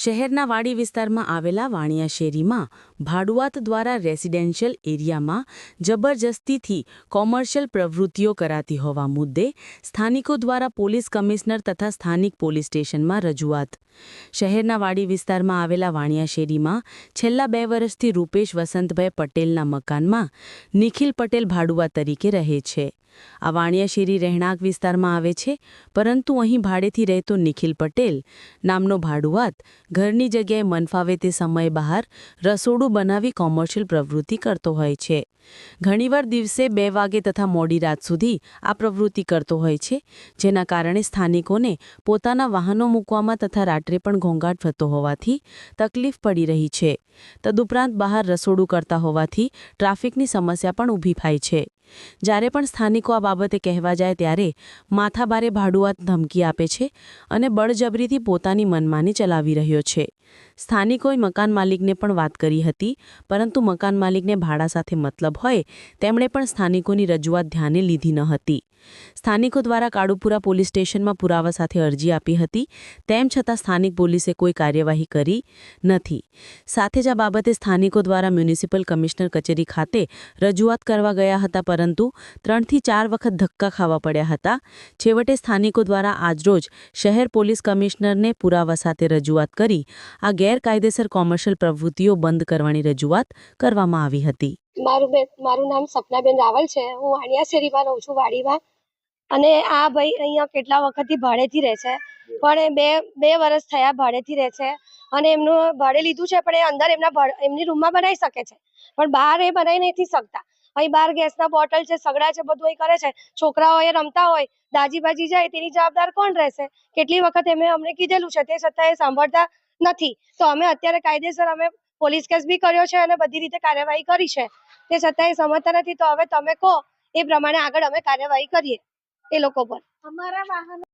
શહેરના વાડી વિસ્તારમાં આવેલા વાણિયા શેરીમાં ભાડુઆત દ્વારા રેસિડેન્શિયલ એરિયામાં જબરજસ્તીથી કોમર્શિયલ પ્રવૃત્તિઓ કરાતી હોવા મુદ્દે સ્થાનિકો દ્વારા પોલીસ કમિશનર તથા સ્થાનિક પોલીસ સ્ટેશનમાં રજૂઆત. શહેરના વાડી વિસ્તારમાં આવેલા વાણિયા શેરીમાં છેલ્લા બે વર્ષથી રૂપેશ વસંતભાઈ પટેલના મકાનમાં નિખિલ પટેલ ભાડુઆત તરીકે રહે છે. આ વાણિયાશેરી રહેણાંક વિસ્તારમાં આવે છે, પરંતુ અહીં ભાડેથી રહેતો નિખિલ પટેલ નામનો ભાડુઆત ઘરની જગ્યાએ મનફાવે તે સમયે બહાર રસોડું બનાવી કોમર્શિયલ પ્રવૃત્તિ કરતો હોય છે. ઘણીવાર દિવસે બે વાગે તથા મોડી રાત સુધી આ પ્રવૃત્તિ કરતો હોય છે, જેના કારણે સ્થાનિકોને પોતાના વાહનો મૂકવામાં તથા રાત્રે પણ ઘોંઘાટ થતો હોવાથી તકલીફ પડી રહી છે. તદુપરાંત બહાર રસોડું કરતા હોવાથી ટ્રાફિકની સમસ્યા પણ ઊભી થાય છે. જ્યારે પણ સ્થાનિકો આ બાબતે કહેવા જાય ત્યારે માથાબારે ભાડુઆત ધમકી આપે છે અને બળજબરીથી પોતાની મનમાની ચલાવી રહ્યો છે. સ્થાનિકોએ મકાન માલિકને પણ વાત કરી હતી, પરંતુ મકાન માલિકને ભાડા સાથે મતલબ હોય, તેમણે પણ સ્થાનિકોની રજૂઆત ધ્યાને લીધી ન હતી. સ્થાનિકો દ્વારા કાળુપુરા પોલીસ સ્ટેશનમાં પુરાવા સાથે અરજી આપી હતી. તેમ છતાં સ્થાનિક પોલીસે કોઈ કાર્યવાહી કરી નથી. સાથે જ આ બાબતે સ્થાનિકો દ્વારા મ્યુનિસિપલ કમિશનર કચેરી ખાતે રજૂઆત કરવા ગયા હતા, પરંતુ ત્રણથી ચાર વખત ધક્કા ખાવા પડ્યા હતા. છેવટે સ્થાનિકો દ્વારા આજરોજ શહેર પોલીસ કમિશનરને પુરાવા સાથે રજૂઆત કરી. આ ગેરકાયદેસર કોમર્શિયલ પ્રવૃત્તિઓ બંધ કરવાની રજૂઆત કરવામાં આવી હતી. મારું બેન મારું નામ સપનાબેન રાવલ છે. હું વાણિયા શેરીમાં રહું છું, વાડીમાં. અને આ ભાઈ અહીંયા કેટલા વખતથી ભાડેથી રહે છે? પણ બે બે વર્ષ થયા ભાડેથી રહે છે અને એમનું ભાડે લીધું છે, પણ એ અંદર એમના એમની રૂમમાં બનાવી શકે છે. પણ બહાર એ બનાવી નથી શકતા. અહીં બહાર ગેસના બોટલ છે, સગડા છે, બધું અહીં કરે છે. છોકરાઓ રમતા હોય, દાજી બાજી જાય, તેની જવાબદાર કોણ રહેશે? કેટલી વખત એમણે અમને કીધેલું છે, તે છતાં એ સાંભળતા નથી. તો અમે અત્યારે કાયદેસર અમે પોલીસ કેસ બી કર્યો છે અને બધી રીતે કાર્યવાહી કરી છે. તે છતાં એ સમજતા નથી. તો હવે તમે કહો, એ પ્રમાણે આગળ અમે કાર્યવાહી કરીએ. એ લોકો પર. અમારા વાહનો